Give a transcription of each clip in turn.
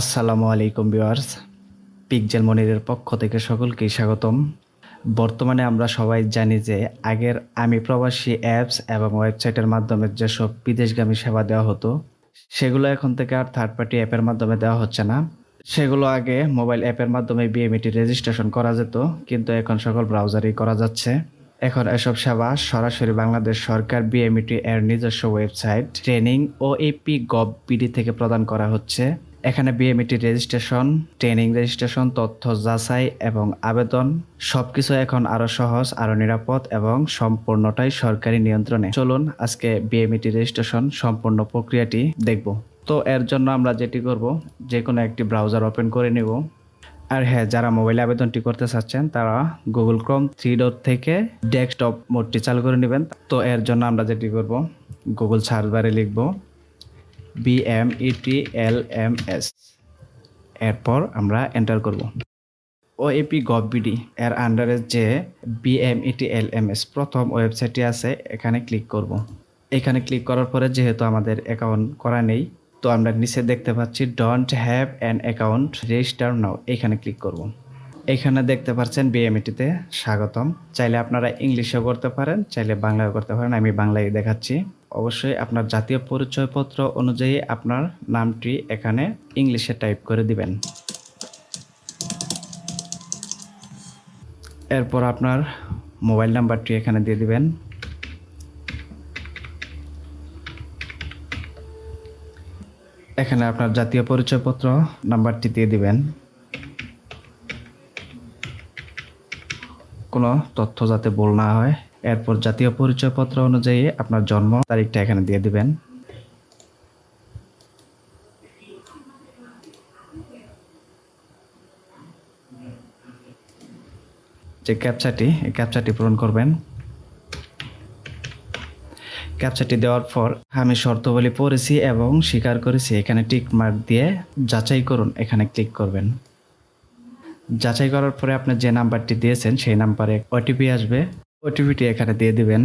আসসালামু আলাইকুম viewers. Pixel মনিরের পক্ষ থেকে সকলকেই স্বাগতম। বর্তমানে আমরা সবাই জানি যে আগের আমি প্রবাসী অ্যাপস এবং ওয়েবসাইটের মাধ্যমে যেসব বিদেশগামী সেবা দেওয়া হতো, সেগুলো এখন থেকে আর থার্ড পার্টি অ্যাপের মাধ্যমে দেওয়া হচ্ছে না। সেগুলো আগে মোবাইল অ্যাপের মাধ্যমে বিএমইটি রেজিস্ট্রেশন করা যেত, কিন্তু এখন সকল ব্রাউজারেই করা যাচ্ছে। এখন এসব সেবা সরাসরি বাংলাদেশ সরকার বিএমইটি এর নিজস্ব ওয়েবসাইট ট্রেনিং ও এপি গভ পিডি থেকে প্রদান করা হচ্ছে। এখানে বিএমইটি রেজিস্ট্রেশন ট্রেনিং রেজিস্ট্রেশন তথ্য যাচাই এবং আবেদন, সবকিছু এখন আরও সহজ, আরও নিরাপদ এবং সম্পূর্ণটাই সরকারি নিয়ন্ত্রণে। চলুন আজকে বিএমইটি রেজিস্ট্রেশন সম্পূর্ণ প্রক্রিয়াটি দেখব। তো এর জন্য আমরা যেটি করব যে কোনো একটি ব্রাউজার ওপেন করে নেব। আর হ্যাঁ যারা মোবাইলে আবেদনটি করতে চাচ্ছেন, তারা গুগল ক্রোম থ্রি ডট থেকে ডেস্কটপ মোডটি চালু করে নেবেন। তো এর জন্য আমরা যেটি করব গুগল সার্চ বারে লিখব। বিএমইটি এল এম এস এরপর আমরা এন্টার করব। ওএপি গভবিডি এর আন্ডারে যে বিএমইটি এল এম এস প্রথম ওয়েবসাইটটি আছে, এখানে ক্লিক করব। এখানে ক্লিক করার পরে যেহেতু আমাদের অ্যাকাউন্ট করা নেই, তো আমরা নিচে দেখতে পাচ্ছি don't have an account register now এখানে ক্লিক করব। এখানে দেখতে পাচ্ছেন বিএমইটিতে স্বাগতম। চাইলে আপনারা ইংলিশেও করতে পারেন, চাইলে বাংলাও করতে পারেন, আমি বাংলায় দেখাচ্ছি। অবশ্যই আপনার জাতীয় পরিচয়পত্র অনুযায়ী আপনার নামটি এখানে ইংলিশে টাইপ করে দিবেন। এরপর আপনার মোবাইল নাম্বারটি এখানে দিয়ে দিবেন। এখানে আপনার জাতীয় পরিচয়পত্র নাম্বারটি দিয়ে দিবেন। কোনো তথ্য যাতে ভুল না হয়। এরপর জাতীয় পরিচয়পত্র অনুযায়ী আপনার জন্ম তারিখটা এখানে দিয়ে দিবেন। যে ক্যাপচাটি এই ক্যাপচাটি পূরণ করবেন। ক্যাপচাটি দেওয়ার পর আমি শর্তাবলী পড়েছি এবং স্বীকার করেছি। এখানে টিক মার্ক দিয়ে যাচাই করুন, এখানে ক্লিক করবেন। যাচাই করার পরে আপনি যে নাম্বারটি দিয়েছেন, সেই নাম্বারে ওটিপি আসবে। ওটিপিটি এখানে দিয়ে দিবেন।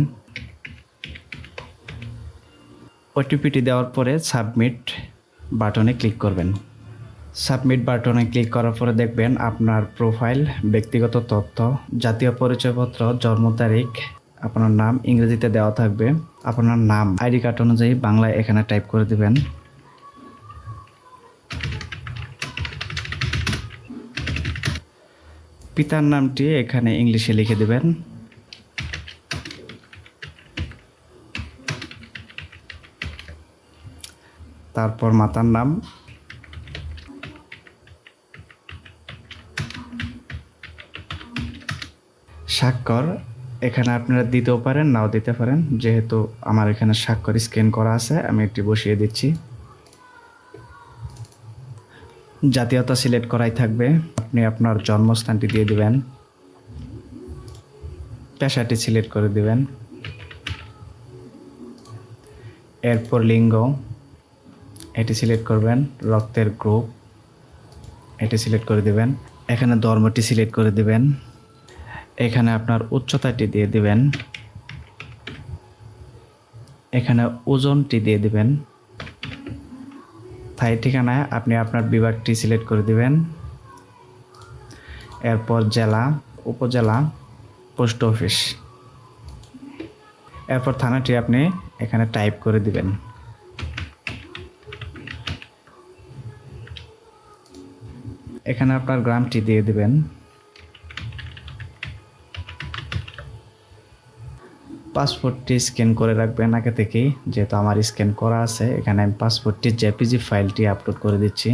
ওটিপিটি দেওয়ার পরে সাবমিট বাটনে ক্লিক করবেন। সাবমিট বাটনে ক্লিক করার পরে দেখবেন আপনার প্রোফাইল, ব্যক্তিগত তথ্য, জাতীয় পরিচয়পত্র, জন্ম তারিখ, আপনার নাম ইংরেজিতে দেওয়া থাকবে। আপনার নাম, আইডি কার্ড অনুযায়ী বাংলায় এখানে টাইপ করে দিবেন। পিতার নামটি এখানে ইংলিশে লিখে দিবেন। তারপর মাতার নাম। স্বাক্ষর, এখানে আপনারা দিতেও পারেন, নাও দিতে পারেন। যেহেতু আমার এখানে স্বাক্ষর স্ক্যান করা আছে, আমি একটি বসিয়ে দিচ্ছি। জাতীয়তা সিলেক্ট করাই থাকবে। আপনি আপনার জন্মস্থানটি দিয়ে দিবেন। পেশাটি সিলেক্ট করে দিবেন। এরপর লিঙ্গ। এটি সিলেক্ট করবেন রক্তের গ্রুপ। এটি সিলেক্ট করে দিবেন। এখানে ধর্মটি সিলেক্ট করে দেবেন। এখানে আপনার উচ্চতাটি দিয়ে দিবেন। এখানে ওজনটি দিয়ে দিবেন। স্থায়ী ঠিকানায় আপনি আপনার বিভাগটি সিলেক্ট করে দিবেন। এরপর জেলা, উপজেলা, পোস্ট অফিস। এরপর থানাটি আপনি এখানে টাইপ করে দিবেন। এখানে আপনার গ্রামটি দিয়ে দেবেন। পাসপোর্টটি স্ক্যান করে রাখবেন আগে থেকেই, যেহেতু আমার স্ক্যান করা আছে। এখানে আমি পাসপোর্টটির জেপিজি ফাইলটি আপলোড করে দিচ্ছি।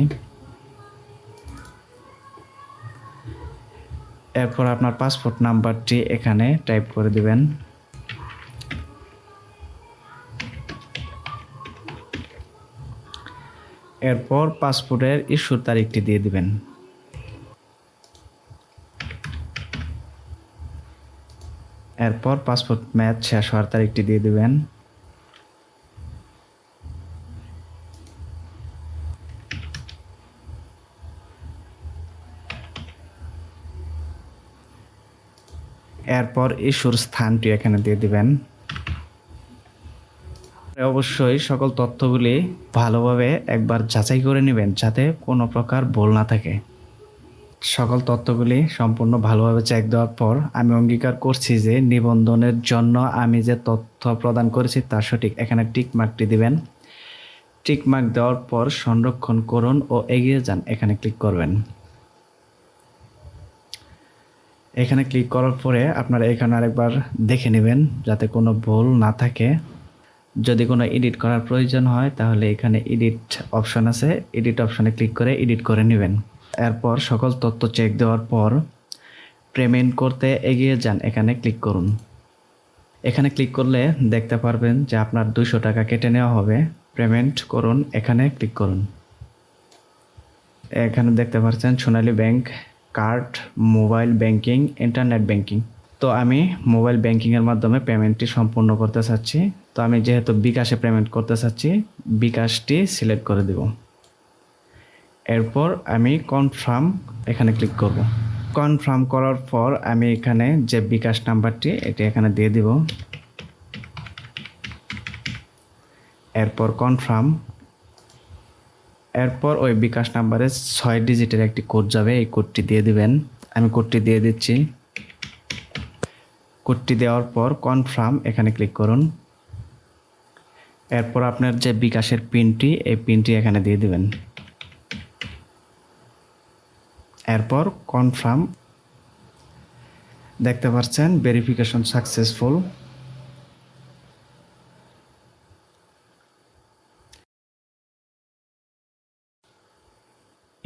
এরপর আপনার পাসপোর্ট নাম্বারটি এখানে টাইপ করে দিবেন। এরপর পাসপোর্টের ইস্যুর তারিখটি দিয়ে দিবেন। এরপর পাসপোর্ট ম্যাচ শেষ হওয়ার তারিখটি দিয়ে দিবেন। এরপর ইস্যুর স্থানটি এখানে দিয়ে দিবেন। অবশ্যই সকল তথ্যগুলি ভালোভাবে একবার যাচাই করে নেবেন যাতে কোনো প্রকার ভুল না থাকে। সকল তথ্যগুলি সম্পূর্ণ ভালোভাবে চেক দেওয়ার পর আমি অঙ্গীকার করছি যে নিবন্ধনের জন্য আমি যে তথ্য প্রদান করেছি তা সঠিক। এখানে টিক মার্কটি দিবেন। টিক মার্ক দেওয়ার পর সংরক্ষণ করুন ও এগিয়ে যান। এখানে ক্লিক করবেন। এখানে ক্লিক করার পরে আপনারা এখানে আরেকবার দেখে নেবেন যাতে কোনো ভুল না থাকে। যদি কোনো এডিট করার প্রয়োজন হয় তাহলে এখানে এডিট অপশন আছে। এডিট অপশনে ক্লিক করে এডিট করে নেবেন। এরপর সকল তথ্য চেক দেওয়ার পর পেমেন্ট করতে এগিয়ে যান। এখানে ক্লিক করুন। এখানে ক্লিক করলে দেখতে পারবেন যে আপনার দুশো টাকা কেটে নেওয়া হবে। পেমেন্ট করুন। এখানে ক্লিক করুন। এখানে দেখতে পাচ্ছেন Sonali bank card mobile banking internet banking তো আমি মোবাইল ব্যাংকিংয়ের মাধ্যমে পেমেন্টটি সম্পূর্ণ করতে চাচ্ছি। তো আমি যেহেতু বিকাশে পেমেন্ট করতে চাচ্ছি, বিকাশটি সিলেক্ট করে দেব। এরপর আমি কনফার্ম এখানে ক্লিক করব। কনফার্ম করার পর আমি এখানে যে বিকাশ নাম্বারটি, এটি এখানে দিয়ে দিব। এরপর কনফার্ম এরপর ওই বিকাশ নাম্বারে ছয় ডিজিটের একটি কোড যাবে, এই কোডটি দিয়ে দিবেন। আমি কোডটি দিয়ে দিচ্ছি। কোডটি দেওয়ার পর কনফার্ম এখানে ক্লিক করুন। এরপর আপনার যে বিকাশের পিনটি এই পিনটি এখানে দিয়ে দিবেন। এরপর কনফার্ম দেখতে পাচ্ছেন verification successful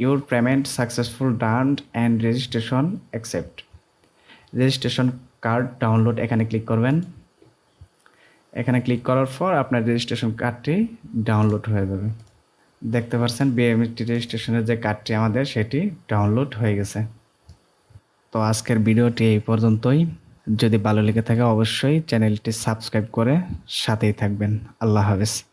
your payment successful done and registration accept registration card download এখানে ক্লিক করবেন। এখানে ক্লিক করার পর আপনার রেজিস্ট্রেশন কার্ডটি ডাউনলোড হয়ে যাবে। দেখতে পাচ্ছেন বিএমটি রেজিস্ট্রেশনের যে কার্ডটি আমাদের, সেটি ডাউনলোড হয়ে গেছে। তো আজকের ভিডিওটি এই পর্যন্তই। যদি ভালো লেগে থাকে, অবশ্যই চ্যানেলটি সাবস্ক্রাইব করে সাথেই থাকবেন। আল্লাহ হাফেজ।